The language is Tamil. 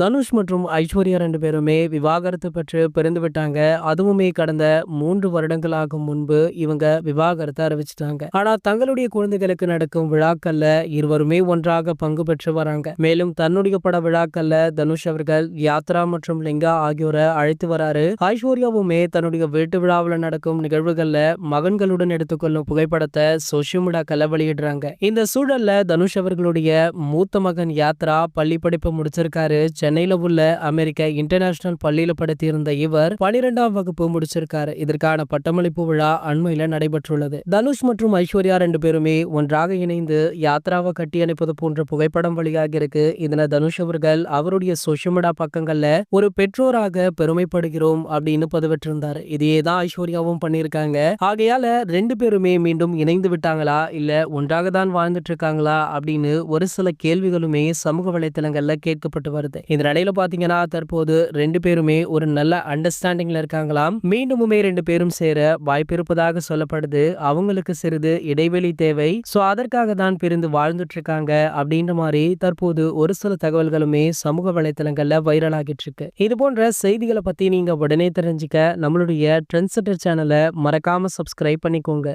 தனுஷ் மற்றும் ஐஸ்வர்யா ரெண்டு பேருமே விவாகரத்து பெற்று பிறந்து விட்டாங்க. அதுவுமே கடந்த மூன்று வருடங்களாக முன்பு இவங்க விவாகரத்தை அறிவிச்சிட்டாங்க. ஆனா தங்களுடைய குழந்தைகளுக்கு நடக்கும் விழாக்கள்ல இருவருமே ஒன்றாக பங்கு பெற்று வராங்க. மேலும் தன்னுடைய பட விழாக்கள்ல தனுஷ் அவர்கள் யாத்ரா மற்றும் லிங்கா ஆகியோரை அழைத்து வராரு. ஐஸ்வர்யாவுமே தன்னுடைய வீட்டு விழாவில் நடக்கும் நிகழ்வுகள்ல மகன்களுடன் எடுத்துக்கொள்ளும் புகைப்படத்தை சோசியல் மீடியாக்கள்ல வெளியிடுறாங்க. இந்த சூழல்ல தனுஷ் அவர்களுடைய மூத்த மகன் யாத்ரா பள்ளி படிப்பு முடிச்சிருக்காரு. சென்னையில உள்ள அமெரிக்க இன்டர்நேஷனல் பள்ளியில படித்திருந்த இவர் பனிரெண்டாம் வகுப்பு முடிச்சிருக்காரு. இதற்கான பட்டமளிப்பு விழா அண்மையில நடைபெற்றுள்ளது. தனுஷ் மற்றும் ஐஸ்வர்யா ரெண்டு பேருமே ஒன்றாக இணைந்து யாத்ராவை கட்டி அணைப்பது போன்ற புகைப்படம் வழியாக இருக்கு. இதனை தனுஷ் அவர்கள் அவருடைய சோஷியல் பக்கங்கள்ல ஒரு பெற்றோராக பெருமைப்படுகிறோம் அப்படின்னு பதிவிட்டிருந்தார். இதையே தான் ஐஸ்வர்யாவும் பண்ணியிருக்காங்க. ஆகையால ரெண்டு பேருமே மீண்டும் இணைந்து விட்டாங்களா? இல்ல ஒன்றாக தான் வாழ்ந்துட்டு இருக்காங்களா? அப்படின்னு ஒரு சில கேள்விகளுமே சமூக வலைத்தளங்கள்ல கேட்கப்பட்டு வருது. இந்த நிலையில பாத்தீங்கன்னா தற்போது ரெண்டு பேருமே ஒரு நல்ல அண்டர்ஸ்டாண்டிங்ல இருக்காங்களாம். மீண்டுமுமே ரெண்டு பேரும் சேர வாய்ப்பு இருப்பதாக சொல்லப்படுது. அவங்களுக்கு சிறிது இடைவெளி தேவை. சோ அதற்காக தான் பிரிந்து வாழ்ந்துட்டு இருக்காங்க அப்படின்ற மாதிரி தற்போது ஒரு சில தகவல்களுமே சமூக வலைத்தளங்கள்ல வைரல் ஆகிட்டு இருக்கு. இது போன்ற செய்திகளை பத்தி நீங்க உடனே தெரிஞ்சுக்க நம்மளுடைய ட்ரெண்ட்செட்டர் சேனலை மறக்காம சப்ஸ்கிரைப் பண்ணிக்கோங்க.